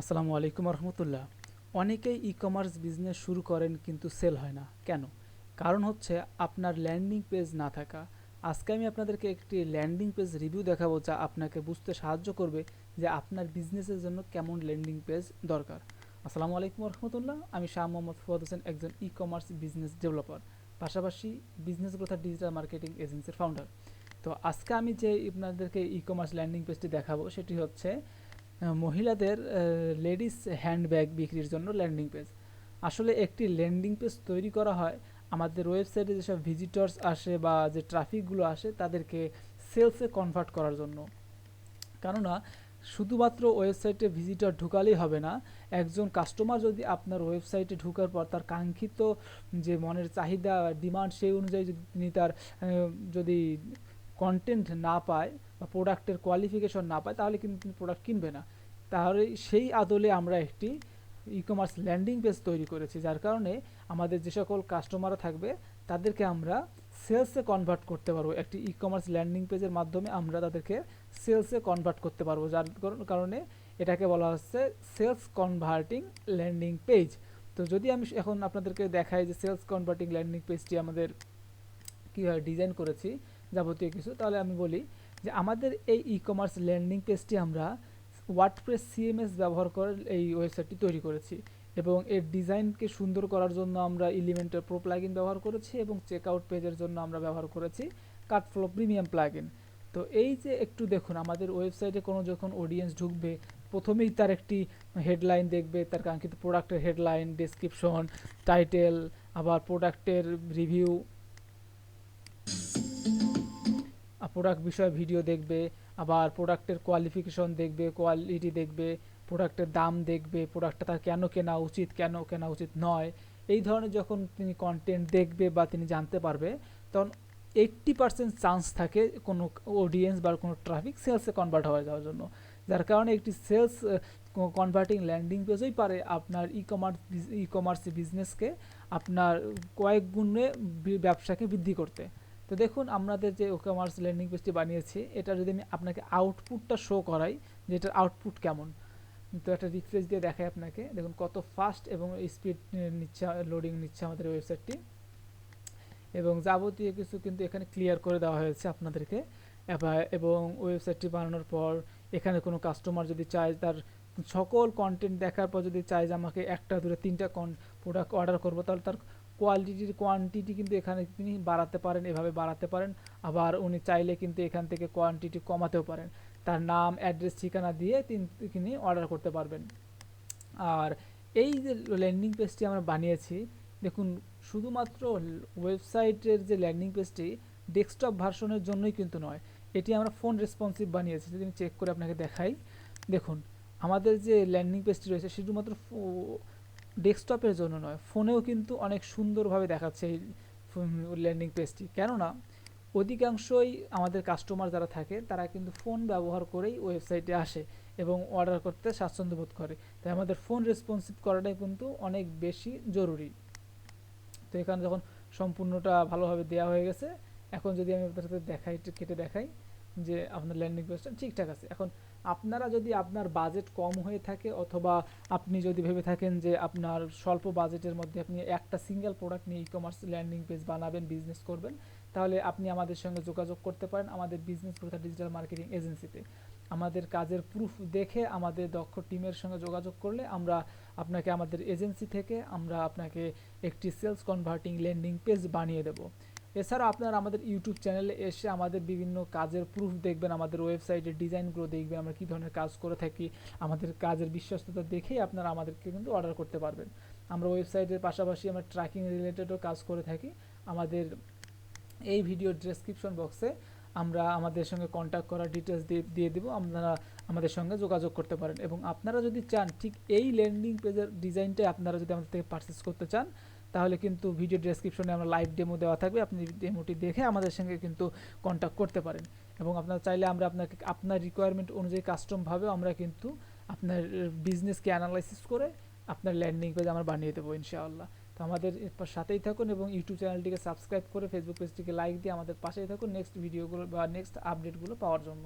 আসসালামু আলাইকুম রহমতুল্লাহ অনেকেই ই কমার্স বিজনেস শুরু করেন কিন্তু সেল হয় না। কেন? কারণ হচ্ছে আপনার ল্যান্ডিং পেজ না থাকা। আজকে আমি আপনাদেরকে একটি ল্যান্ডিং পেজ রিভিউ দেখাবো যা আপনাকে বুঝতে সাহায্য করবে যে আপনার বিজনেসের জন্য কেমন ল্যান্ডিং পেজ দরকার। আসসালামু আলাইকুম রহমতুল্লাহ আমি শাহ মোহাম্মদ ফুয়াদ হোসেন, একজন ই কমার্স বিজনেস ডেভেলপার পাশাপাশি বিজনেস গ্রোথ আর ডিজিটাল মার্কেটিং এজেন্সির ফাউন্ডার তো আজকে আমি যে আপনাদেরকে ই কমার্স ল্যান্ডিং পেজটি দেখাবো সেটি হচ্ছে মহিলাদের লেডিস হ্যান্ডব্যাগ বিক্রির জন্য ল্যান্ডিং পেজ। আসলে একটি ল্যান্ডিং পেজ তৈরি করা হয়, আমাদের ওয়েবসাইটে যেসব ভিজিটর্স আসে বা যে ট্রাফিকগুলো আসে, তাদেরকে সেলসে কনভার্ট করার জন্য। কেননা, শুধুমাত্র ওয়েবসাইটে ভিজিটর ঢুকালেই হবে না, একজন কাস্টমার যদি আপনার ওয়েবসাইটে ঢুকার পর তার কাঙ্ক্ষিত যে মনের চাহিদা ডিমান্ড সেই অনুযায়ী যদি তিনি তার যদি কন্টেন্ট না পায় বা প্রোডাক্টের কোয়ালিফিকেশন না পায়, তাহলে কিন্তু প্রোডাক্ট কিনবে না। তাহলে সেই আদলে আমরা একটি ই কমার্স ল্যান্ডিং পেজ তৈরি করেছি, যার কারণে আমাদের যে সকল কাস্টমাররা থাকবে, তাদেরকে আমরা সেলসে কনভার্ট করতে পারব। একটি ই কমার্স ল্যান্ডিং পেজের মাধ্যমে আমরা তাদেরকে সেলসে কনভার্ট করতে পারব, যার কারণে এটাকে বলা হচ্ছে সেলস কনভার্টিং ল্যান্ডিং পেজ তো যদি আমি এখন আপনাদেরকে দেখাই যে সেলস কনভার্টিং ল্যান্ডিং পেজটি আমাদের কীভাবে ডিজাইন করেছি, যাবতীয় কিছু, তাহলে আমি বলি যে আমাদের এই ই কমার্স ল্যান্ডিং পেজটি আমরা ওয়ার্ডপ্রেস সিএমএস ব্যবহার করে এই ওয়েবসাইটটি তৈরি করেছি এবং এর ডিজাইনকে সুন্দর করার জন্য আমরা ইলিমেন্টের প্রো প্লাগইন ব্যবহার করেছি এবং চেকআউট পেজের জন্য আমরা ব্যবহার করেছি কাটফ্লো প্রিমিয়াম প্লাগইন তো এই যে একটু দেখুন, আমাদের ওয়েবসাইটে কোনো যখন অডিয়েন্স ঢুকবে, প্রথমেই তার একটি হেডলাইন দেখবে, তার কাঙ্ক্ষিত প্রোডাক্টের হেডলাইন ডেসক্রিপশন টাইটেল আবার প্রোডাক্টের রিভিউ প্রোডাক্ট বিষয়ে ভিডিও দেখবে, আবার প্রোডাক্টের কোয়ালিফিকেশন দেখবে কোয়ালিটি দেখবে প্রোডাক্টের দাম দেখবে প্রোডাক্টটা তার কেন কেনা উচিত, কেন কেনা উচিত নয়। এই ধরনের যখন তিনি কন্টেন্ট দেখবে বা তিনি জানতে পারবে, তখন এইট্টি পার্সেন্ট চান্স থাকে কোনো অডিয়েন্স বা কোনো ট্রাফিক সেলসে কনভার্ট হয়ে যাওয়ার জন্য। যার কারণে একটি সেলস কনভার্টিং ল্যান্ডিং পেজই পারে আপনার ই কমার্স ই কমার্স বিজনেসকে আপনার কয়েক গুণে ব্যবসাকে বৃদ্ধি করতে। তো দেখুন আমাদের যে কমার্স ল্যান্ডিং পেজটি বানিয়েছি, এটা যদি আমি আপনাকে আউটপুটটা শো করাই, যে এটার আউটপুট কেমন। তো একটা রিফ্রেশ দিয়ে দেখাই আপনাকে। দেখুন, কত ফাস্ট এবং স্পিড নিচ্ছে লোডিং নিচ্ছে আমাদের ওয়েবসাইটটি এবং যাবতীয় কিছু কিন্তু এখানে ক্লিয়ার করে দেওয়া হয়েছে আপনাদেরকে। এবং ওয়েবসাইটটি বানানোর পর, এখানে কোনো কাস্টমার যদি চায়, তার সকল কন্টেন্ট দেখার পর যদি চায় যে আমাকে একটা দূরে তিনটা কন প্রোডাক্ট অর্ডার করব, তাহলে তার কোয়ালিটির কোয়ান্টিটি কিন্তু এখানে তিনি বাড়াতে পারেন, এভাবে বাড়াতে পারেন। আবার উনি চাইলে কিন্তু এখান থেকে কোয়ান্টিটি কমাতেও পারেন। তার নাম অ্যাড্রেস ঠিকানা দিয়ে তিন অর্ডার করতে পারবেন। আর এই যে ল্যান্ডিং পেজটি আমরা বানিয়েছি, দেখুন, শুধুমাত্র ওয়েবসাইটের যে ল্যান্ডিং পেজটি ডেস্কটপ ভার্সনের জন্যই কিন্তু নয়। এটি আমরা ফোন রেসপন্সিভ বানিয়েছি, যদি আমি চেক করে আপনাকে দেখাই। দেখুন, আমাদের যে ল্যান্ডিং পেজটি রয়েছে শুধুমাত্র ডেস্কটপের জন্য নয়, ফোনেও কিন্তু অনেক সুন্দরভাবে দেখাচ্ছে এই ল্যান্ডিং পেজটি কেননা, অধিকাংশই আমাদের কাস্টমার যারা থাকে, তারা কিন্তু ফোন ব্যবহার করেই ওয়েবসাইটে আসে এবং অর্ডার করতে স্বাচ্ছন্দ্য বোধ করে। তাই আমাদের ফোন রেসপন্সিভ করাটাই কিন্তু অনেক বেশি জরুরি। তো এখানে যখন সম্পূর্ণটা ভালোভাবে দেওয়া হয়ে গেছে, এখন যদি আমি আপনার সাথে দেখাই, একটু কেটে দেখাই যে আপনার ল্যান্ডিং পেজটা ঠিকঠাক আছে। এখন আপনারা যদি আপনার বাজেট কম হয়ে থাকে অথবা আপনি যদি ভেবে থাকেন যে আপনার স্বল্প বাজেটের মধ্যে আপনি একটা সিঙ্গেল প্রোডাক্ট নিয়ে ই কমার্স ল্যান্ডিং পেজ বানাবেন বিজনেস করবেন, তাহলে আপনি আমাদের সঙ্গে যোগাযোগ করতে পারেন আমাদের বিজনেস প্রথা ডিজিটাল মার্কেটিং এজেন্সিতে আমাদের কাজের প্রুফ দেখে আমাদের দক্ষ টিমের সঙ্গে যোগাযোগ করলে আমরা আপনাকে আমাদের এজেন্সি থেকে আমরা আপনাকে একটি সেলস কনভার্টিং ল্যান্ডিং পেজ বানিয়ে দেব। এছাড়া আপনারা আমাদের ইউটিউব চ্যানেলে এসে আমাদের বিভিন্ন কাজের প্রুফ দেখবেন, আমাদের ওয়েবসাইটের ডিজাইনগুলো দেখবেন, আমরা কী ধরনের কাজ করে থাকি, আমাদের কাজের বিশ্বস্ততা দেখেই আপনারা আমাদেরকে কিন্তু অর্ডার করতে পারবেন। আমরা ওয়েবসাইটের পাশাপাশি আমরা ট্র্যাকিং রিলেটেডও কাজ করে থাকি। আমাদের এই ভিডিও ডেসক্রিপশন বক্সে আমরা আমাদের সঙ্গে কন্ট্যাক্ট করার ডিটেলস দিয়ে দিয়ে দেবো, আপনারা আমাদের সঙ্গে যোগাযোগ করতে পারেন। এবং আপনারা যদি চান, ঠিক এই ল্যান্ডিং পেজের ডিজাইনটাই আপনারা যদি আমাদের থেকে পারচেস করতে চান তাহলে কিন্তু ভিডিও ডেসক্রিপশনে আমরা লাইভ ডেমো দেওয়া থাকবে। আপনি ডেমোটি দেখে আমাদের সঙ্গে কিন্তু কন্ট্যাক্ট করতে পারেন। এবং আপনারা চাইলে আমরা আপনাকে, আপনার রিকোয়ারমেন্ট অনুযায়ী কাস্টমভাবে আমরা কিন্তু আপনার বিজনেসকে অ্যানালাইসিস করে আপনার ল্যান্ডিং পেজ আমরা বানিয়ে দেবো ইনশাআল্লাহ। তো আমাদের সাথেই থাকুন এবং ইউটিউব চ্যানেলটিকে সাবস্ক্রাইব করে ফেসবুক পেজটিকে লাইক দিয়ে আমাদের পাশেই থাকুন। নেক্সট ভিডিওগুলো বা নেক্সট আপডেটগুলো পাওয়ার জন্য।